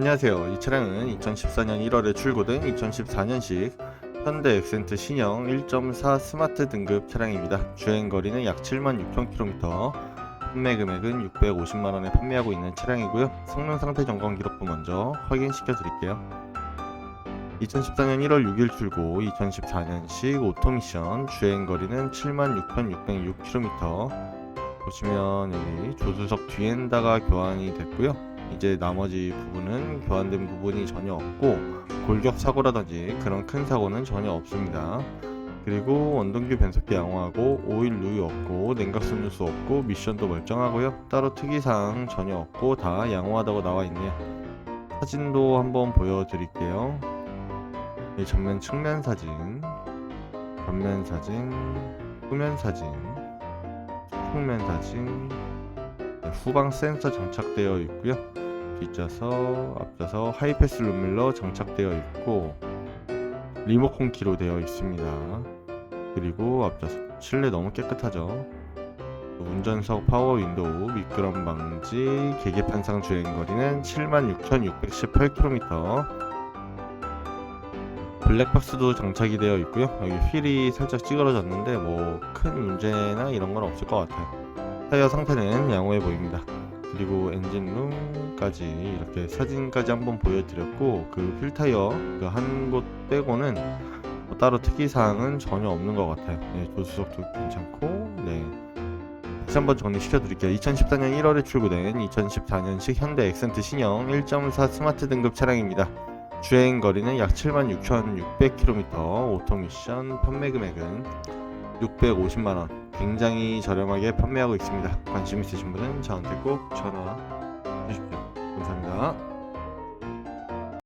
안녕하세요. 이 차량은 2014년 1월에 출고된 2014년식 현대 엑센트 신형 1.4 스마트 등급 차량입니다. 주행 거리는 약 76,000km, 판매 금액은 650만원에 판매하고 있는 차량이고요. 성능 상태 점검 기록부 먼저 확인시켜 드릴게요. 2014년 1월 6일 출고, 2014년식 오토미션, 주행 거리는 76,606km. 보시면 여기 조수석 뒤엔다가 교환이 됐고요. 이제 나머지 부분은 교환된 부분이 전혀 없고 골격 사고라든지 그런 큰 사고는 전혀 없습니다. 그리고 원동기 변속기 양호하고 오일 누유 없고 냉각수 누수 없고 미션도 멀쩡하고요. 따로 특이사항 전혀 없고 다 양호하다고 나와 있네요. 사진도 한번 보여드릴게요. 이 전면 측면 사진, 전면 사진, 후면 사진, 측면 사진, 네, 후방 센서 장착되어 있고요. 뒷좌석, 앞좌석 하이패스 룸밀러 장착되어 있고 리모컨 키로 되어 있습니다. 그리고 앞좌석 실내 너무 깨끗하죠. 운전석 파워 윈도우 미끄럼 방지 계기판상 주행 거리는 76,618km. 블랙박스도 장착이 되어 있고요. 여기 휠이 살짝 찌그러졌는데 뭐 큰 문제나 이런 건 없을 것 같아요. 타이어 상태는 양호해 보입니다. 그리고 엔진룸까지 이렇게 사진까지 한번 보여드렸고 그 휠 타이어 그 한 곳 빼고는 뭐 따로 특이사항은 전혀 없는 것 같아요. 네, 조수석도 괜찮고 네. 다시 한번 정리시켜 드릴게요. 2014년 1월에 출고된 2014년식 현대 엑센트 신형 1.4 스마트 등급 차량입니다. 주행 거리는 약 76,600km, 오토미션 판매 금액은 650만원. 굉장히 저렴하게 판매하고 있습니다. 관심 있으신 분은 저한테 꼭 전화 주십시오. 감사합니다.